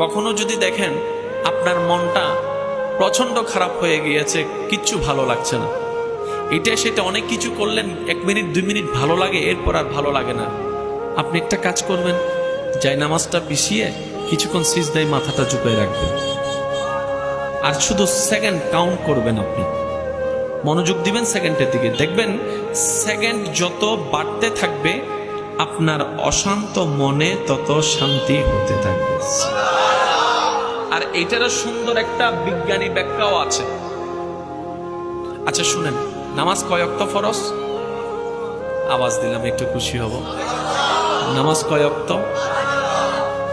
কখনো যদি দেখেন আপনার মনটা প্রচণ্ড খারাপ হয়ে গিয়েছে, কিচ্ছু ভালো লাগছে না। এটা সেটা অনেক কিছু করলেন, এক মিনিট, দুই মিনিট ভালো লাগে, এরপর আর ভালো লাগে না। আপনি একটা কাজ করবেন, যাই নামাজটা পিছিয়ে কিছুক্ষণ সিজদায় মাথাটা ঝুঁকে রাখবেন। আর শুধু সেকেন্ড কাউন্ট করবেন আপনি। মনোযোগ দিবেন সেকেন্ডের দিকে। দেখবেন সেকেন্ড যত বাড়তে থাকবে, আপনার অশান্ত মনে তত শান্তি হতে থাকবে। আর এটারও সুন্দর একটা বিজ্ঞানী ব্যাখ্যাও আছে। আচ্ছা শুনেন, নামাজ কয় অক্ত ফরজ? আওয়াজ দিলাম, একটু খুশি হব। নামাজ কয় অক্ত?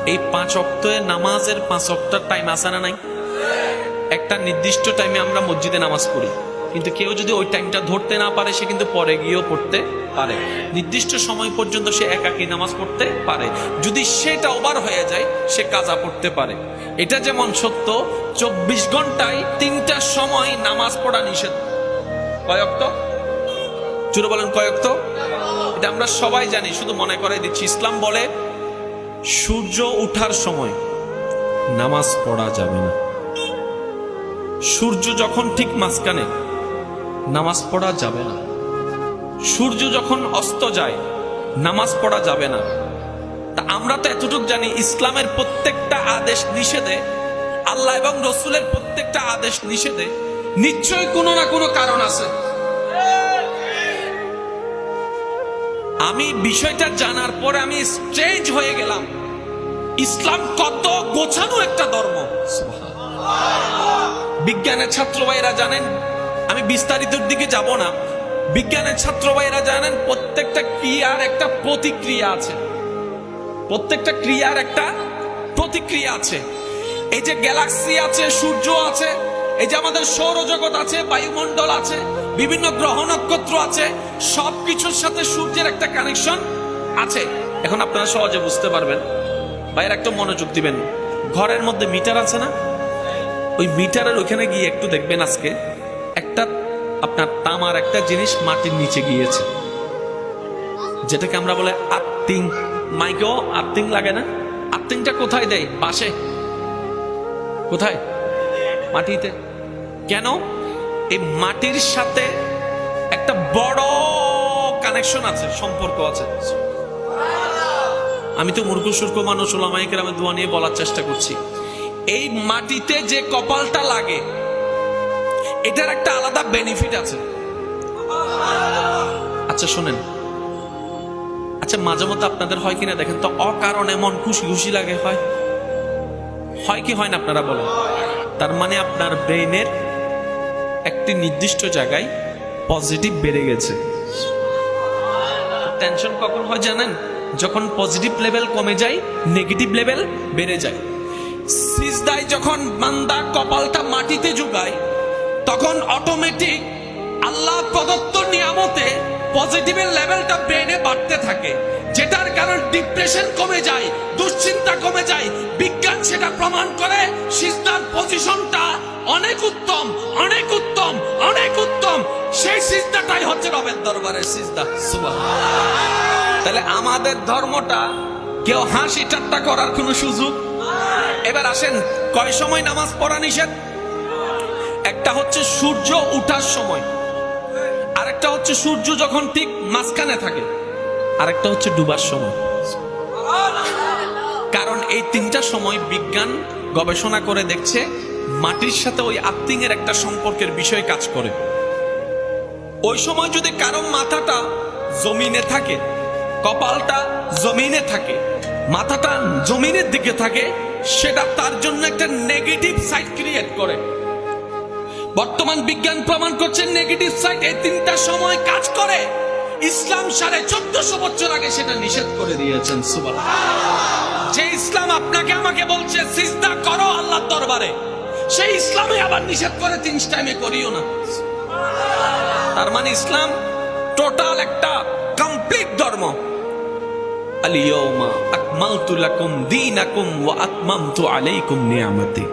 এই পাঁচ অক্তে নামাজের পাঁচ অক্টার টাইম আছে না নাই? একটা নির্দিষ্ট টাইমে আমরা মসজিদে নামাজ পড়ি। কিন্তু কেউ যদি ওই টাইমটা ধরতে না পারে, সে কিন্তু পরে গিয়েও পড়তে পারে। নির্দিষ্ট সময় পর্যন্ত সে একাকী নামাজ পড়তে পারে। যদি সেটা ওভার হয়ে যায়, সে কাজা পড়তে পারে। এটা যেমন সত্য, চব্বিশ ঘন্টায় তিনটা সময় নামাজ পড়া নিষেধ। কয়ক্ত চুরো বলেন কয়ক্ত এটা আমরা সবাই জানি, শুধু মনে করাই দিচ্ছি। ইসলাম বলে, সূর্য উঠার সময় নামাজ পড়া যাবে না। সূর্য যখন ঠিক মাঝখানে নামাজ পড়া যাবে না। সূর্য যখন অস্ত যায়, নামাজ পড়া যাবে না। তা আমরা তো এতটুকু জানি, ইসলামের প্রত্যেকটা আদেশ নিষেধে, আল্লাহ এবং রসুলের প্রত্যেকটা আদেশ নিষেধে নিশ্চয়ই কোনো না কোনো কারণ আছে। আমি বিষয়টা জানার পরে আমি স্ট্রেঞ্জ হয়ে গেলাম। ইসলাম কত গোছানো একটা ধর্ম। বিজ্ঞানের ছাত্র ভাইরা জানেন আমি বিস্তারিতর দিকে যাব না। বিজ্ঞানের ছাত্র ভাইরা জানেন, প্রত্যেকটা ক্রিয়ার একটা প্রতিক্রিয়া আছে। প্রত্যেকটা ক্রিয়ার একটা প্রতিক্রিয়া আছে। এই যে গ্যালাক্সি আছে, সূর্য আছে, এই যে আমাদের সৌরজগৎ আছে, বায়ুমণ্ডল আছে, বিভিন্ন গ্রহ নক্ষত্র আছে, সবকিছুর সাথে সূর্যের একটা কানেকশন আছে। এখন আপনারা সহজে বুঝতে পারবেন। ভাইয়ের, একটা মনোযোগ দিবেন। ঘরের মধ্যে মিটার আছে না? ওই মিটারের ওখানে গিয়ে একটু দেখবেন আজকে। আপনার তামার একটা জিনিস মাটির নিচে গিয়েছে। যেটাকে আমরা বলে আত্মিং মাইকেও আত্মিং লাগে না? আত্মিংটা কোথায় দেয়? পাশে কোথায়? মাটিতে। কেন? এই মাটির সাথে একটা বড় কানেকশন আছে, সম্পর্ক আছে। আমি তো মূর্খ, সূর্খ মানুষ ওলামাইকের আমি দোয়া নিয়ে বলার চেষ্টা করছি। এই মাটিতে যে কপালটা লাগে এটার একটা আলাদা বেনিফিট আছে। আচ্ছা শোনেন। আচ্ছা মাঝে মধ্যে আপনাদের হয় কিনা দেখেন তো, অকারণে মন খুশি খুশি লাগে, হয়? হয় কি, হয় না আপনারা বলেন? তার মানে আপনার ব্রেইনের একটি নির্দিষ্ট জায়গায় পজিটিভ বেড়ে গেছে। টেনশন কখন হয় জানেন? যখন পজিটিভ লেভেল কমে যায় নেগেটিভ লেভেল বেড়ে যায়। সিজদায় যখন বান্দা কপালটা মাটিতে ঝুকায় তখন অটোমেটিক আল্লাহ প্রদত্ত নিয়ামতে পজিটিভের লেভেলটা ব্রেনে বাড়তে থাকে। যেটার কারণ ডিপ্রেশন কমে যায়, দুশ্চিন্তা কমে যায়, বিজ্ঞান সেটা প্রমাণ করে সিজদার পজিশনটা অনেক উত্তম অনেক উত্তম অনেক উত্তম। সেই সিজদাটাই হচ্ছে রবের দরবারের সিজদা তাহলে আমাদের ধর্মটা কেউ হাসি ঠাট্টা করার কোনো সুযোগ? এবার আসেন, কয় সময় নামাজ পড়া নিষেধ? একটা হচ্ছে সূর্য উঠার সময়। আরেকটা হচ্ছে সূর্য যখন ঠিক মাঝখানে থাকে। আরেকটা হচ্ছে ডুবার সময়। কারণ এই তিনটা সময় বিজ্ঞান গবেষণা করে দেখছে, মাটির সাথে ওই আত্মিং এর একটা সম্পর্কের বিষয় কাজ করে। ওই সময় যদি কারও মাথাটা জমিনে থাকে, কপালটা জমিনে থাকে, মাথাটা জমিনের দিকে থাকে, সেটা তার জন্য একটা নেগেটিভ সাইড ক্রিয়েট করে। বর্তমান বিজ্ঞান প্রমাণ করছে নেগেটিভ সাইড এই তিনটা সময় কাজ করে। ইসলাম সাড়ে চোদ্দশো বছর আগে সেটা নিষেধ করে দিয়েছেন যে ইসলাম আপনাকে আমাকে বলছে সিজদা করো আল্লাহর দরবারে। সেই ইসলামে আবার নিষেধ করে তিন টাইমে করিও না। তার মানে ইসলাম টোটাল একটা কমপ্লিট ধর্ম। আলিয়াউমা আকমালতু লাকুম দীনাকুম ওয়া আতমামতু আলাইকুম নিয়ামতি।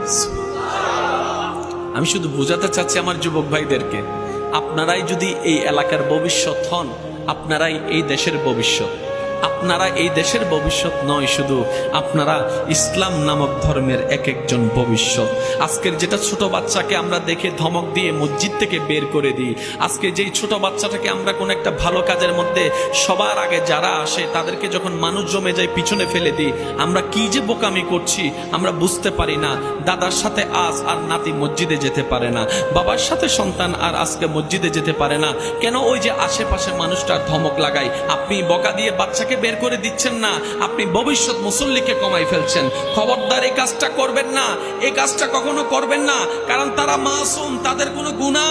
আমি শুধু বোঝাতে চাচ্ছি আমার যুবক ভাইদেরকে, আপনারাই যদি এই এলাকার ভবিষ্যৎ হন, আপনারাই এই দেশের ভবিষ্যৎ। আপনারা এই দেশের ভবিষ্যৎ নয়, শুধু আপনারা ইসলাম নামক ধর্মের এক একজন ভবিষ্যৎ। আজকের যেটা ছোট বাচ্চাকে আমরা দেখে ধমক দিয়ে মসজিদ থেকে বের করে দিই, আজকে যেই ছোট বাচ্চাটাকে আমরা কোন একটা ভালো কাজের মধ্যে সবার আগে যারা আসে, তাদেরকে যখন মানুষ জমে যায় পিছনে ফেলে দিই, আমরা কি যে বোকামি করছি আমরা বুঝতে পারি না। দাদার সাথে আজ আর নাতি মসজিদে যেতে পারে না, বাবার সাথে সন্তান আর আজকে মসজিদে যেতে পারে না। কেন ওই যে আশেপাশে মানুষটার ধমক লাগাই আপনি বকা দিয়ে বাচ্চাকে বের করে দিচ্ছেন না। আপনি ভবিষ্যৎ মুসল্লিকে কমাই ফেলছেন। খবরদার এই কাজটা করবেন না। এই কাজটা কখনো করবেন না। কারণ তারা মাসুম, তাদের কোনো গুণা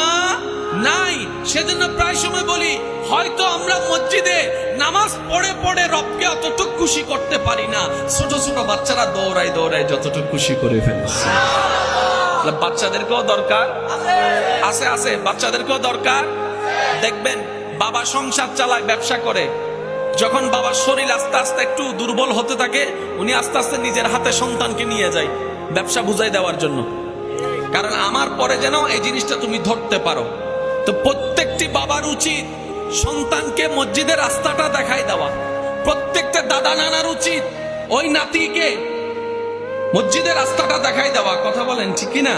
নাই। সেজন্য প্রায় সময় বলি, হয়তো আমরা মসজিদে নামাজ পড়ে পড়ে রবকে অতটুকু খুশি করতে পারি না। ছোট ছোট বাচ্চারা দৌড়ায় দৌড়ায় যতটুকু খুশি করে ফেলেছে। বাচ্চাদেরকেও দরকার? আছে আছে। বাচ্চাদেরকেও দরকার? দেখবেন, বাবা সংসার চালায়, ব্যবসা করে। যখন বাবার শরীর আস্তে আস্তে একটু দুর্বল হতে থাকে, উনি আস্তে আস্তে নিজের হাতে সন্তানকে নিয়ে যায় ব্যবসা বুঝাই দেওয়ার জন্য। কারণ আমার পরে যেন এই জিনিসটা তুমি ধরতে পারো। তো প্রত্যেকটি বাবার উচিত সন্তানকে মসজিদের রাস্তাটা দেখাই দেওয়া। প্রত্যেকটা দাদা নানার উচিত ওই নাতিকে মসজিদের রাস্তাটা দেখাই দেওয়া। কথা বলেন ঠিক কি না